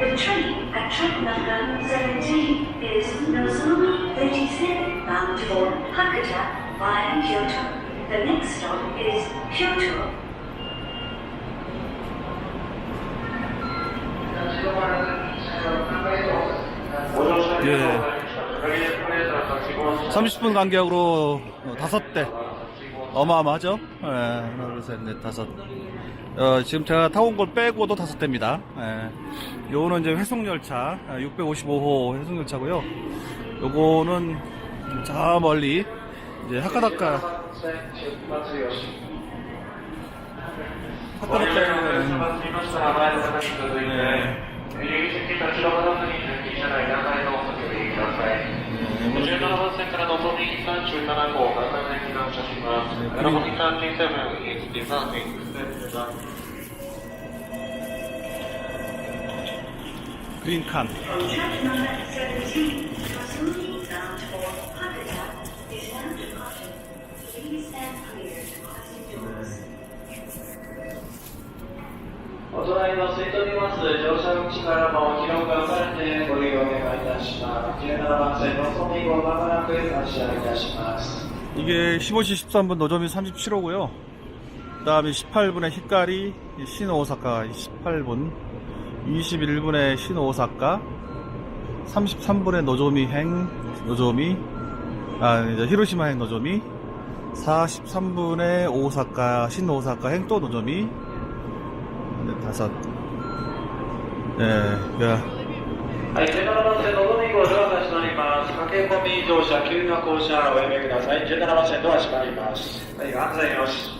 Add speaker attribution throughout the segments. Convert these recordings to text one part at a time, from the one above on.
Speaker 1: The train at track number 17 is Nozomi 37 bound for Hakata via Kyoto. The next stop is Kyoto.
Speaker 2: 예. 30분 간격으로 5대 어마어마하죠? 네, 하나, 둘, 셋, 넷, 다섯. 어, 지금 제가 타온 걸 빼고도 다섯 대입니다. 예. 요거는 이제 회송열차, 655호 아, 회송열차고요 요거는 저 멀리, 이제 하카다카. 하카다카.
Speaker 3: 예. 네. 17番線からのぞみ37号、外線に乗車します。7号 37,
Speaker 1: 7 Green Can. Please stand
Speaker 3: お隣の空いております乗車口からも広く分かれてご利用お願いいたします。17番線のぞみ号まもなく発車いたします。
Speaker 2: 이게 15시 13분 노점이 37호고요. 그 다음에 18분에 히카리 신오사카 18분, 21분에 신오사카, 33분에 노조미 행 노조미, 아 이제 히로시마 행 노조미, 43분에 오사카 신오사카 행 또 노조미, あさって、えー、
Speaker 3: はい、17番線のぞみ号ドアが閉まります。駆け込み乗車、急な降車おやめください。17番線ドア閉まります。はい、安全よし。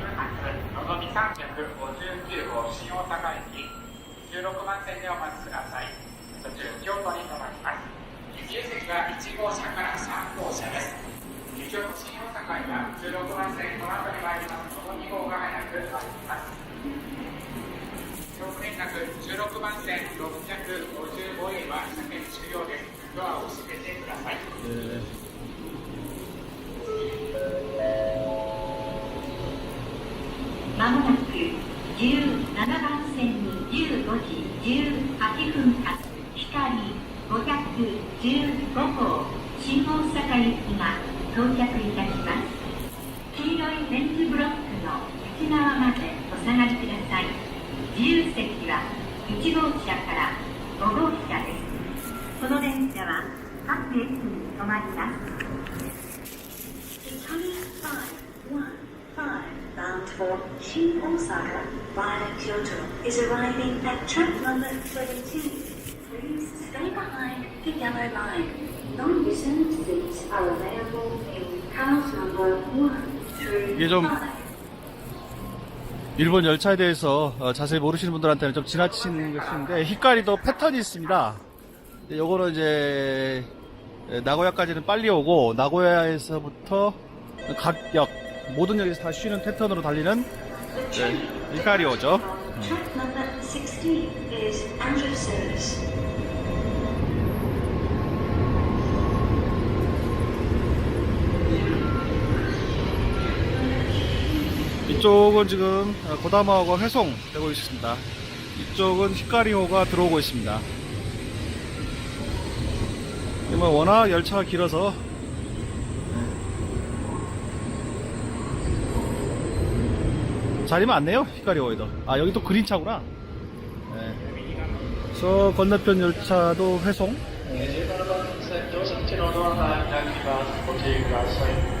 Speaker 4: 号新大阪駅16番線でお待ちください。途中京都に停まります。自由席は1号車から3号車です。京都新大阪には16番線この後に参りますこの2号が早く参ります。京都連絡16番線655円は車検終了です。ドアを閉めてください。
Speaker 2: 예.
Speaker 5: 「ま到着いたします。黄色いベンチブロックの内側までお下がりください。自由席は1号車から5号車です。この電車は各駅に止まります。
Speaker 1: Stay behind the yellow. Non-reserved seats are available in cars number 1 through
Speaker 2: 이게 좀
Speaker 1: 5.
Speaker 2: 일본 열차에 대해서 어, 자세히 모르시는 분들한테는 좀 지나치는 것인데 히카리도 패턴이 있습니다. 요거는 이제 에, 나고야까지는 빨리 오고 나고야에서부터 각 역 모든 역에서 다 쉬는 패턴으로 달리는
Speaker 1: train
Speaker 2: 히카리오죠.
Speaker 1: on
Speaker 2: 이쪽은 지금 고다마호가 회송되고 있습니다. 이쪽은 히카리호가 들어오고 있습니다. 이번 워낙 열차가 길어서 네. 자리만 안 내요 히카리호에도. 아 여기 또 그린차구나. 네. 저 건너편 열차도 회송.
Speaker 3: 네. 네. 네.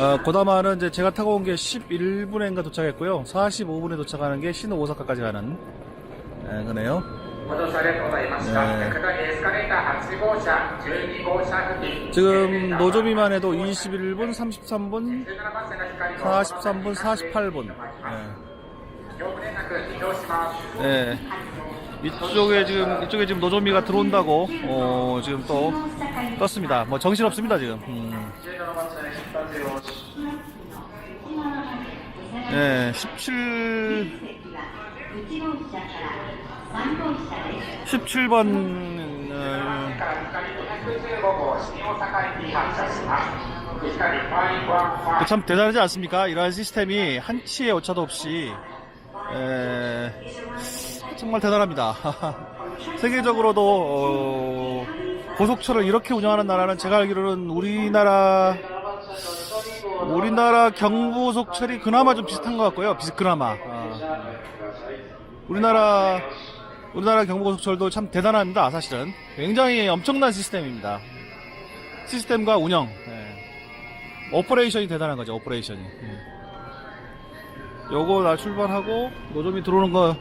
Speaker 2: 어, 고다마는 이제 제가 타고 온 게 11분인가 도착했고요. 45분에 도착하는 게 신호 오사카까지 가는 네, 그네요. 지금 노조미만 해도 21분, 33분, 43분, 48분. 네. 네. 이쪽에 지금 이쪽에 지금 노조미가 들어온다고 어, 지금 또 떴습니다. 뭐 정신 없습니다 지금. 음. 예, 17 17번
Speaker 4: 어,
Speaker 2: 참 대단하지 않습니까? 이러한 시스템이 한치의 오차도 없이 에, 정말 대단합니다. 세계적으로도 어, 고속철을 이렇게 운영하는 나라는 제가 알기로는 우리나라 우리나라 경부 속철이 그나마 좀 비슷한 것 같고요. 비슷 그나마. 아, 우리나라 우리나라 경부고속철도 참 대단합니다. 사실은 굉장히 엄청난 시스템입니다. 시스템과 운영. 예. 오퍼레이션이 대단한 거죠, 오퍼레이션이. 예. 요거 나 출발하고 노점이 들어오는 거,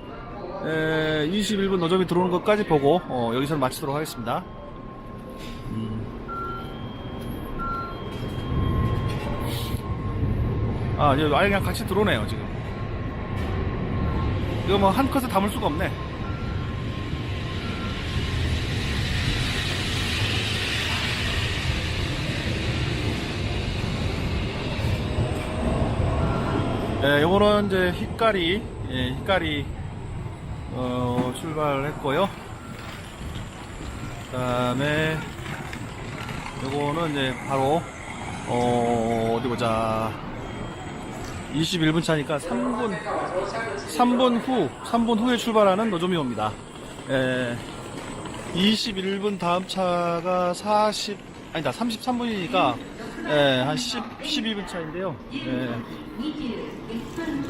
Speaker 2: 에, 21분 노점이 들어오는 것까지 보고, 어, 여기서 마치도록 하겠습니다. 아, 이제 아예 그냥 같이 들어오네요, 지금. 이거 뭐 한 컷에 담을 수가 없네. 예, 요거는 이제 히까리, 예, 히까리, 어, 출발했고요. 그 다음에, 요거는 이제 바로, 어, 어디 보자. 21분 차니까 3분, 3분 후, 3분 후에 출발하는 노조미호입니다. 예, 21분 다음 차가 40, 아니다, 33분이니까, 예, 한 10, 12분 차인데요. 예.
Speaker 5: 21分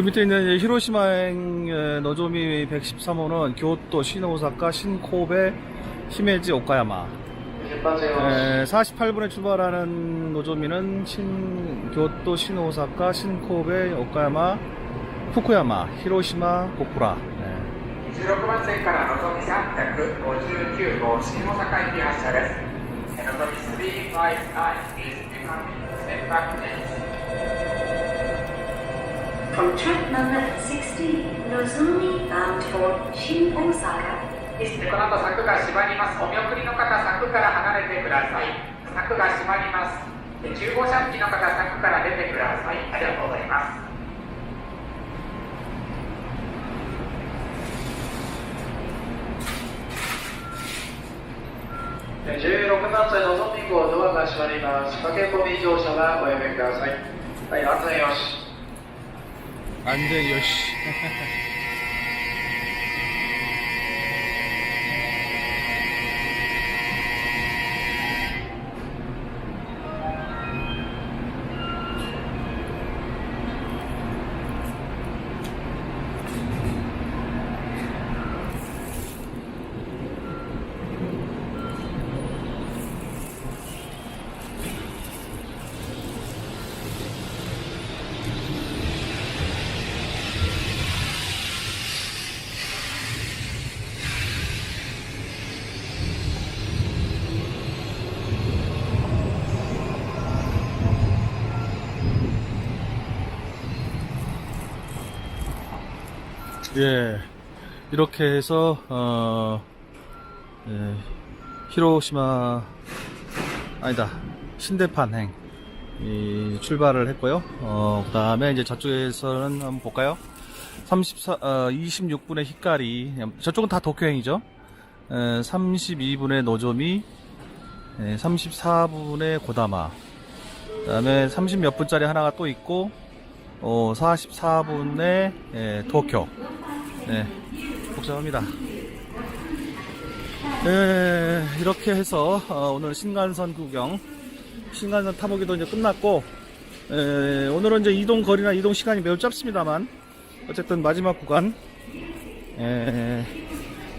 Speaker 2: 그 밑에 있는 이제 히로시마행 에, 노조미 113호는 교토, 시노오사카, 신코베, 히메지, 오카야마
Speaker 3: 出発用紙。
Speaker 2: 에, 48분에 출발하는 노조미는 신, 교토, 시노오사카, 신코베, 오카야마, 후쿠야마, 히로시마, 고쿠라 예.
Speaker 4: 16番線からのぞみ359号新大阪駅発車です。のぞみ359 is becoming back next.
Speaker 1: From track number 16, Nozomi bound for Shin Osaka
Speaker 4: この後柵が閉まります。お見送りの方、柵から離れてください。柵が閉まります。10号車付近の方、柵から出てください。ありがとうございます。
Speaker 3: 16番線のぞみ号ドアが閉まります。駆け込み乗車はおやめください。はい、安全よし。
Speaker 2: 안돼 요시 예, 이렇게 해서 어, 예, 히로시마 아니다 신대판행 이 출발을 했고요. 어, 그 다음에 이제 저쪽에서는 한번 볼까요? 34, 어, 26분의 히카리 저쪽은 다 도쿄행이죠. 32분의 노조미, 34분의 고다마, 그 다음에 30 몇 분짜리 하나가 또 있고, 어, 44분의 예, 도쿄. 네, 복잡합니다. 네, 이렇게 해서 어, 오늘 신간선 구경, 신간선 타보기도 이제 끝났고, 에, 오늘은 이제 이동 거리나 이동 시간이 매우 짧습니다만, 어쨌든 마지막 구간, 에,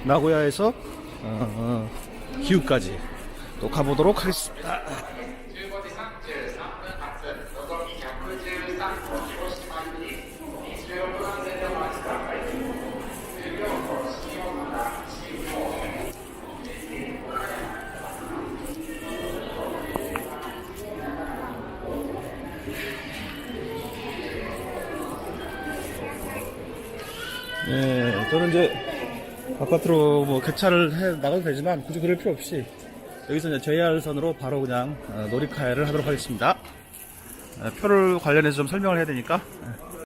Speaker 2: 나고야에서 어, 어, 기후까지 또 가보도록 하겠습니다. 저는 이제 바깥으로 뭐 개차를 해 나가도 되지만 굳이 그럴 필요 없이 여기서 이제 JR선으로 바로 그냥 어, 놀이카야를 하도록 하겠습니다. 에, 표를 관련해서 좀 설명을 해야 되니까 에,